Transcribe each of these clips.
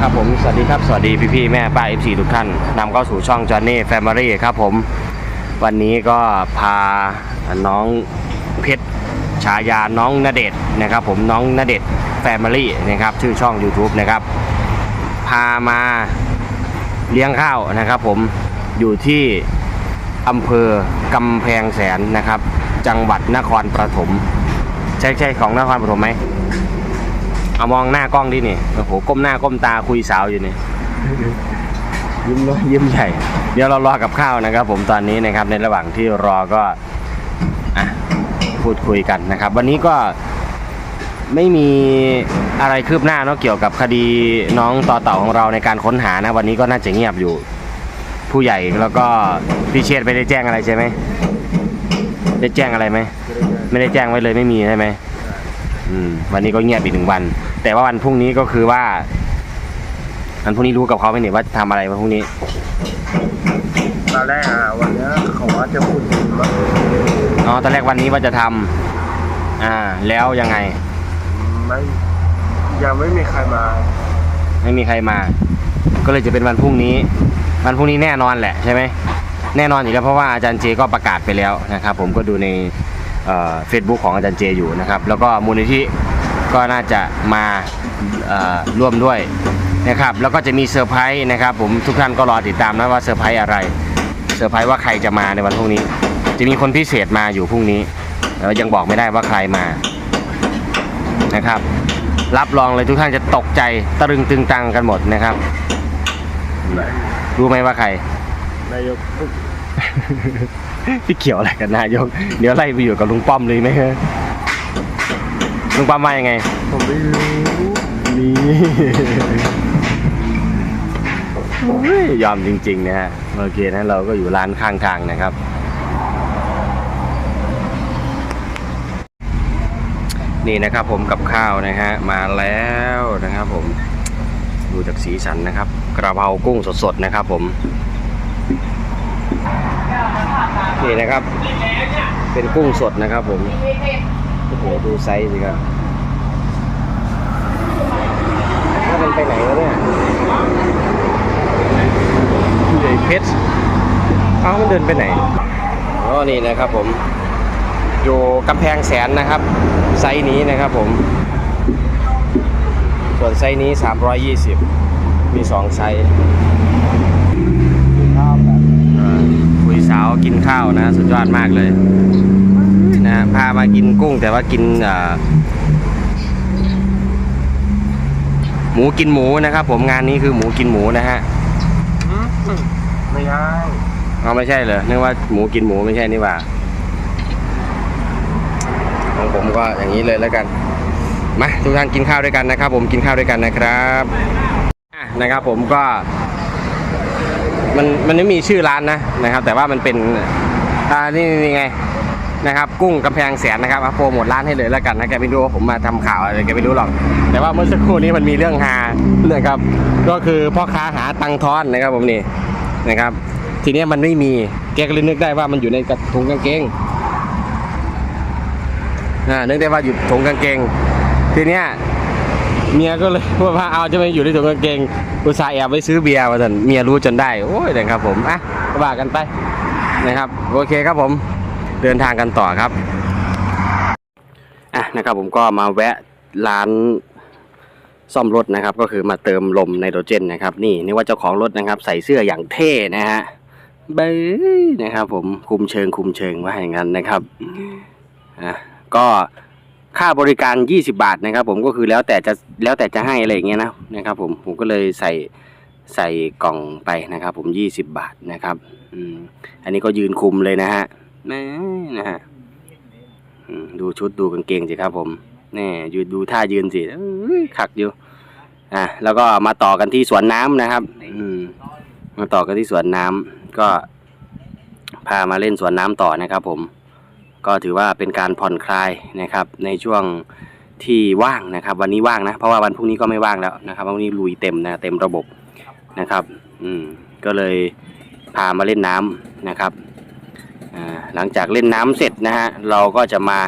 ครับผมสวัสดีครับสวัสดีพี่พี่แม่ป้าเอฟซีทุกท่านนำเข้าสู่ช่องจ o นนี่แฟมิลี่ครับผม วันนี้ก็พาน้องเพชรฉายาน้องณเดชน์นะครับ ผมน้องณเดชแฟมิลี่นะครับชื่อช่อง YouTube นะครับ พามาเลี้ยงข้าวนะครับ ผมอยู่ที่อำเภอกำแพงแสนนะครับ จังหวัดนครปฐมใช่ใช่ของนครปฐมไหม เอามองหน้ากล้องดินี่โอ้โหก้มหน้าก้มตาคุยสาวอยู่นี่ยิ้มน้อยยิ้มใหญ่เดี๋ยวเรารอกับข้าวนะครับ ผมตอนนี้นะครับในระหว่างที่รอก็อะพูดคุยกันนะครับ วันนี้ก็ไม่มีอะไรคืบหน้าเนาะเกี่ยวกับคดีน้องต่อเต่าของเราในการค้นหานะ วันนี้ก็น่าจะเงียบอยู่ ผู้ใหญ่แล้วก็พี่เชษไม่ได้แจ้งอะไรใช่ไหมได้แจ้งอะไรไหมไม่ได้แจ้งไว้เลยไม่มีใช่ไหม อืม วันนี้ก็เงียบอีกหนึ่งวัน แต่ว่าวันพรุ่งนี้ก็คือว่าวันพรุ่งนี้รู้กับเขาไหมเนี่ยว่าจะทำอะไรวันพรุ่งนี้ ตอนแรกอะวันเนี้ยเขาว่าจะพูดถึงว่าอ๋อ ตอนแรกวันนี้ว่าจะทำอ่า แล้วยังไง ไม่ยังไม่มีใครมาไม่มีใครมา ก็เลยจะเป็นวันพรุ่งนี้ วันพรุ่งนี้แน่นอนแหละใช่ไหม แน่นอนอยู่แล้วเพราะว่าอาจารย์เจก็ประกาศไปแล้วนะครับผมก็ดูใน เฟซบุ๊กของอาจารย์เจอยู่นะครับ แล้วก็มูลนิธิก็น่าจะมาร่วมด้วยนะครับ แล้วก็จะมีเซอร์ไพรส์นะครับ ผมทุกท่านก็รอติดตามนะว่าเซอร์ไพรส์อะไรเซอร์ไพรส์ว่าใครจะมาในวันพรุ่งนี้ จะมีคนพิเศษมาอยู่พรุ่งนี้แล้วยังบอกไม่ได้ว่าใครมานะครับ รับรองเลยทุกท่านจะตกใจตะลึงตึงตังกันหมดนะครับ รู้ไหมว่าใครนายก พี่เขียวอะไรกันนายก เดี๋ยวไล่ไปอยู่กับลุงป้อมเลยไหมฮะลุงป้อมมายังไง ผมไม่รู้นี่ยยอมจริงๆนะฮะโอเคนะเราก็อยู่ร้านข้างทางนะครับ นี่นะครับผมกับข้าวนะฮะมาแล้วนะครับผมดูจากสีสันนะครับ กระเพรากุ้งสดๆนะครับผม นี่นะครับ เป็นกุ้งสดนะครับผม โอ้โห ดูไซส์สิครับถ้ามันไปไหนแล้วเนี่ยใหญ่เพชรเอ้ามันเดินไปไหนอ๋อนี่นะครับผม อยู่กำแพงแสนนะครับ ไซส์นี้นะครับผม ส่วนไซส์นี้ 320 มี 2 ไซส์ ข้าวแบบ อ่าคุย สาวกินข้าวนะ สุดยอดมากเลยนะพามากินกุ้งแต่ว่ากินอ่าหมูกินหมูนะครับ ผมงานนี้คือหมูกินหมูนะฮะอืมไม่ได้เอาไม่ใช่เหรอนึกว่าหมูกินหมูไม่ใช่นี่หว่าของผมก็อย่างนี้เลยแล้วกันมาทุกท่านกินข้าวด้วยกันนะครับ ผมกินข้าวด้วยกันนะครับอะนะครับ ผมก็ มันมันไม่มีชื่อร้านนะนะครับ แต่ว่ามันเป็นอ่านี่นี่ไงนะครับ กุ้งกำแพงแสนนะครับอะโปรโมทร้านให้เลยแล้วกันนะแกไม่รู้ว่าผมมาทำข่าวอะไรแกไม่รู้หรอก แต่ว่าเมื่อสักครู่นี้มันมีเรื่องฮานะครับ ก็คือพ่อค้าหาตังทอนนะครับผมนี่นะครับ ทีนี้มันไม่มีแกก็เลยนึกได้ว่ามันอยู่ในกระถุงกางเกงอ่านึกได้ว่าอยู่ถุงกางเกง ทีเนี้ย เมียก็เลยว่าเอาจะไม่อยู่ในถุงกางเกง อุตส่าห์แอบไปซื้อเบียร์มาสันเมียรู้จนได้ โอ้ยนะครับผม อะก็ว่ากันไปนะครับ โอเคครับผมเดินทางกันต่อครับ อะนะครับผมก็มาแวะร้านซ่อมรถนะครับ ก็คือมาเติมลมไนโตรเจนนะครับ นี่นี่ว่าเจ้าของรถนะครับ ใส่เสื้ออย่างเท่นะฮะเบ้ยนะครับ ผมคุมเชิงคุมเชิงว่าอย่างนั้นนะครับอะก็ ค่าบริการ 20 บาทนะครับ ผมก็คือแล้วแต่จะแล้วแต่จะให้อะไรอย่างเงี้ยนะนะครับ ผมผมก็เลยใส่ใส่กล่องไปนะครับ ผม 20 บาทนะครับอืมอันนี้ก็ยืนคุมเลยนะฮะแม่นะฮะอืมดูชุดดูกางเกงสิครับ ผมนี่ยืนดูท่ายืนสิเอ้ยขักอยู่อะแล้วก็มาต่อกันที่สวนน้ำนะครับ อืมมาต่อกันที่สวนน้ำก็พามาเล่นสวนน้ำต่อนะครับ ผม ก็ถือว่าเป็นการผ่อนคลายนะครับในช่วงที่ว่างนะครับ วันนี้ว่างนะเพราะว่าวันพรุ่งนี้ก็ไม่ว่างแล้วนะครับวันนี้ลุยเต็มนะเต็มระบบนะครับ อืมก็เลยพามาเล่นน้ำนะครับหลังจากเล่นน้ำเสร็จนะฮะเราก็จะมา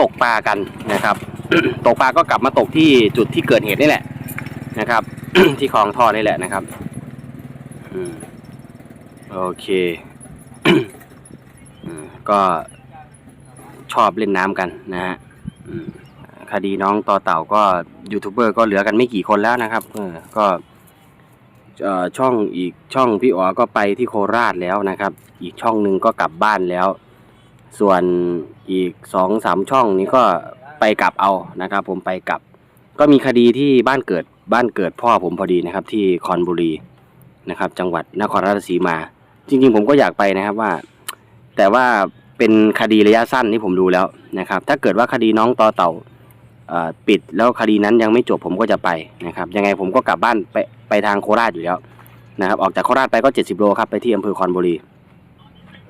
ตกปลากันนะครับ ตกปลาก็กลับมาตกที่จุดที่เกิดเหตุนี่แหละนะครับ ที่คลองท่อนี่แหละนะครับอืมโอเคอืมก็ ชอบเล่นน้ำกันนะฮะคดีน้องต่อเต่าก็ยูทูบเบอร์ก็เหลือกันไม่กี่คนแล้วนะครับเออก็ช่องอีกช่องพี่อ๋อก็ไปที่โคราชแล้วนะครับ อีกช่องหนึ่งก็กลับบ้านแล้ว ส่วนอีกสองสามช่องนี้ก็ไปกลับเอานะครับ ผมไปกลับ ก็มีคดีที่บ้านเกิดบ้านเกิดพ่อผมพอดีนะครับ ที่คอนบุรีนะครับ จังหวัดนครราชสีมา จริง ๆ ผมก็อยากไปนะครับว่า แต่ว่า เป็นคดีระยะสั้นที่ผมดูแล้วนะครับ ถ้าเกิดว่าคดีน้องต่อเต่าปิดแล้วคดีนั้นยังไม่จบผมก็จะไปนะครับ ยังไงผมก็กลับบ้านไปไปทางโคราชอยู่แล้วนะครับ ออกจากโคราชไปก็เจ็ดสิบโลครับไปที่อำเภอคอนบุรี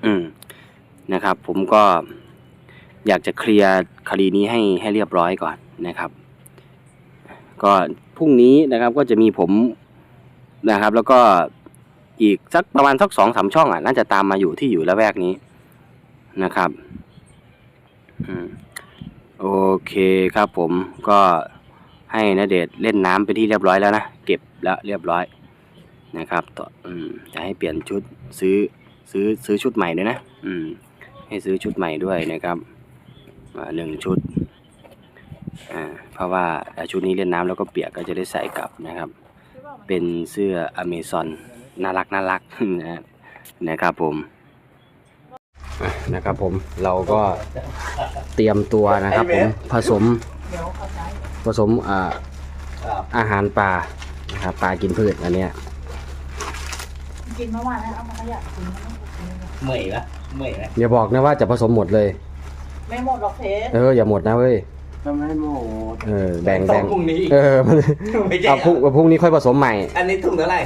อืมนะครับ ผมก็อยากจะเคลียร์คดีนี้ให้ให้เรียบร้อยก่อนนะครับ ก็พรุ่งนี้นะครับก็จะมีผมนะครับ แล้วก็อีกสักประมาณสักสองสามช่องอะน่าจะตามมาอยู่ที่อยู่ละแวกนี้ นะครับอืมโอเคครับผมก็ให้นเดชเล่นน้ำไปที่เรียบร้อยแล้วนะ เก็บแล้วเรียบร้อยนะครับต่ออืมจะให้เปลี่ยนชุดซื้อซื้อซื้อชุดใหม่ด้วยนะ อืม ให้ซื้อชุดใหม่ด้วยนะครับหนึ่งชุดอ่าเพราะว่าชุดนี้เล่นน้ำแล้วก็เปียกก็จะได้ใส่กลับนะครับ เป็นเสื้ออเมซอนน่ารักน่ารักนะนะครับผม นะครับผมเราก็เตรียมตัวนะครับผมผสมผสมอ่าอาหารปลานะครับปลากินพืชอันเนี้ยกินเมื่อวานแล้วเอามาขยะกินเมื่อยละเมื่อยละอย่าบอกนะว่าจะผสมหมดเลย ไม่หมดหรอกเพชรเอออย่าหมดนะเว้ยทำให้โมโหเออแบ่งต้อแบ่งพรุ่งนี้อีกเออมันไม่ใช่เอาพรุ่งพรุ่งนี้ค่อยผสมใหม่ อันนี้ถุงเท่าไหร่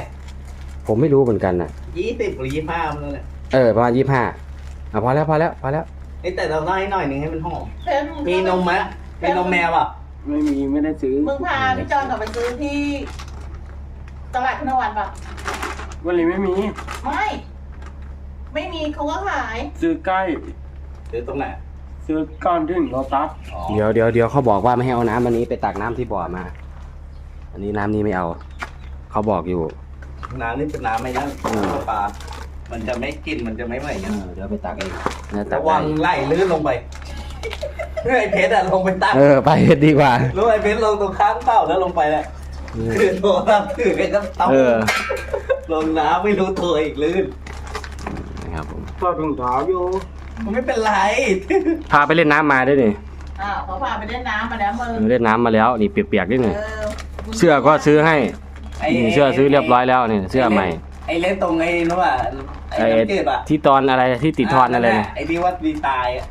ผมไม่รู้เหมือนกันน่ะยี่สิบหรือยี่ห้ามันนั่นแหละเออประมาณยี่ห้า อะพอแล้วพอแล้วพอแล้วนี่แต่เราได้หน่อยหนึ่งให้มันหอม เพชรมีนมไหมมีนมแมวอะ ไม่มีไม่ได้ซื้อมึงพาพี่จอนกลับไปซื้อที่ ตลาดคุณวันปะวันนี้ไม่มี ไม่ ไม่มีเขาก็ขาย ซื้อใกล้หรือตรงไหนซื้อก่อนถึงโลตัสอ๋อเดี๋ยวเดี๋ยวเดี๋ยวเขาบอกว่าไม่ให้เอาน้ำอันนี้ไปตักน้ำที่บ่อมา อันนี้น้ำนี้ไม่เอา เขาบอกอยู่ น้ำนี่เป็นน้ำไม่นั่นอืมปลา มันจะไม่กินมันจะไม่เหมือนเอกันอเดี๋ยวไปตักเองนะตัระกวังได้ไหลลื่นลงไปไอ้เพชรอะลงไปตั้งเออไปดีกว่ารู้ไอ้เพชรลงตรงข้างเป้าแล้วลงไปแหละคือโทรศัพท์ถือไอ้ก็เต้าเออลงน้ำไม่รู้ตัวอีกลื่นนะครับผมถอดถุงเท้าอยู่มันไม่เป็นไร พาไปเล่นน้ำมาด้วยนี่อ้าวเขาพาไปเล่นน้ำมาแล้วมึงเออเล่นน้ำมาแล้วนี่เปียกๆด้วยนี่เออเสื้อก็ซื้อให้ไอ้นี่เสื้อซื้อเรียบร้อยแล้วนี่เสื้อใหม่ ไอ้เล่นตรงไอ้นู้นอะไอ้ไอ้น้ำจืดอะที่ตอนอะไรที่ติดทอนอะไรเนี่ยไอ้ที่ว่าดีตายอะ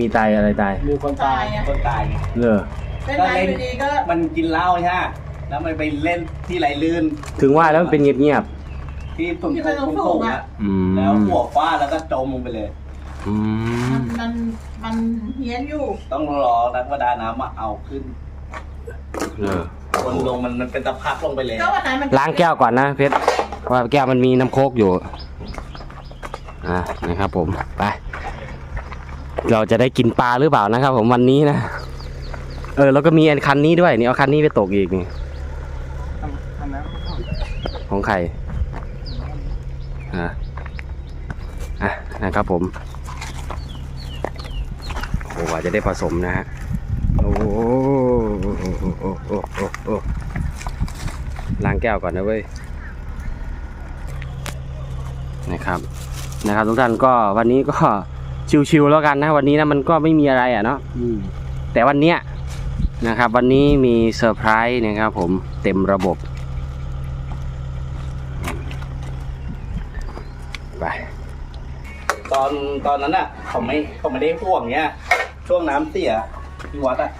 มีตายอะไรตายมีคนตาตายยอะคนตายไงเออเล่นน้ำอยู่ดีก็มันกินเหล้าใช่ไหมแล้วมันไปเล่นที่ไหลลื่น ถึงว่าแล้วมันเป็นเงียบที่ตุ่มที่ตุ่มันมสูตุ่งมๆอะอะๆอืมแล้วหัวฟาดแล้วก็จมลงไปเลย อืมมันมันมันเฮี้ยนอยู่ต้องรอนักประดาน้ำมาเอาขึ้นเออคนลงมันมันเป็นตะพักลงไปเลยก็วันนั้นมันล้างแก้วก่อนนะเพชร เพราะว่าแก้วมันมีน้ำโคกอยู่อ่านะครับผมไปเราจะได้กินปลาหรือเปล่านะครับ ผมวันนี้นะเออแล้วก็มีอันคันนี้ด้วยนี่เอาคันนี้ไปตกอีกนี่ของใครอ่าอะนะครับผมโอ้ว่าจะได้ผสมนะฮะโอ้โหโอ้โหโอ้โหโอ้โหโอ้โหล้างแก้วก่อนนะเว้ย นะครับนะครับ ทุกท่านก็วันนี้ก็ชิวๆแล้วกันนะวันนี้นะมันก็ไม่มีอะไรอะเนาะอืมแต่วันเนี้ยนะครับ วันนี้มีเซอร์ไพรส์นะครับ ผมเต็มระบบไปตอนตอนนั้นอะเขาไม่เขาไม่ได้ห่วงเนี้ยช่วงน้ำเสียที่วัดอะ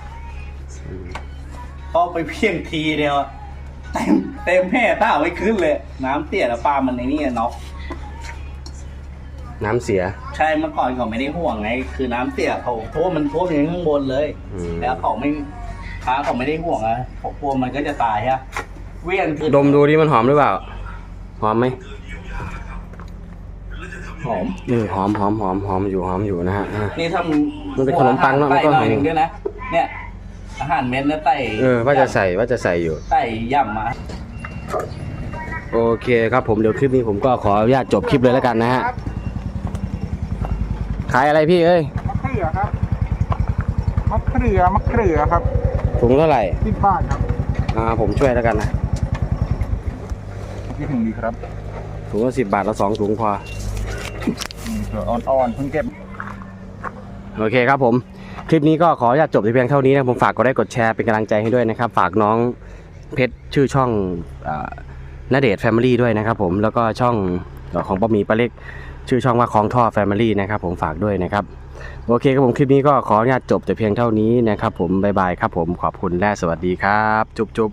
พอไปเพียงทีเดียวอะเต็มเต็มแพร่ต้าไว้ขึ้นเลย น้ำเสียแล้วปลามันในนี่อะน็อก น้ำเสีย ใช่เมื่อก่อนเขาไม่ได้ห่วงไง คือน้ำเสียเขาท่วมมันท่วมอย่างข้างบนเลย อืม แล้วเขาไม่ค้าเขาไม่ได้ห่วงอะเขากลัวมันก็จะตายฮะเวียนคือดมดูดิมันหอมหรือเปล่า หอมไหมหอมเออหอมหอมหอมหอมอยู่หอมอยู่นะฮะอะ นี่ทำมันเป็นขนมปังเนอะมันก็ใส่หน่อยหนึงด้วยนะเนี่ย อาหารเม็ดเนี่ยไต่เออ ว่าจะใส่ว่าจะใส่อยู่ ไต่ย่ำมา โอเคครับผมเดี๋ยวคลิปนี้ผมก็ขออนุญาตจบคลิปเลยแล้วกันนะฮะ ขายอะไรพี่เอ้ยมะเขือครับมะเขือมะเขือครับถุงเท่าไหร่สิบบาทครับอ่าผมช่วยแล้วกันนะที่ถึงดีครับถุงละสิบบาทละสองถุงพอมะเขืออ่อนๆเพิ่งเก็บโอเคครับผม คลิปนี้ก็ขออนุญาตจบแต่เพียงเท่านี้นะผมฝากกดไลค์กดแชร์เป็นกำลังใจให้ด้วยนะครับ ฝากน้องเพชรชื่อช่องนาเดทแฟมิลี่ด้วยนะครับผมแล้วก็ช่องเอ่อของป้าหมีป้าเล็ก ชื่อช่องว่าคลองท่อแฟมิลี่นะครับผมฝากด้วยนะครับโอเคครับผมคลิปนี้ก็ขออนุญาตจบแต่เพียงเท่านี้นะครับผมบ๊ายบายครับผมขอบคุณและสวัสดีครับ จุ๊บจุ๊บ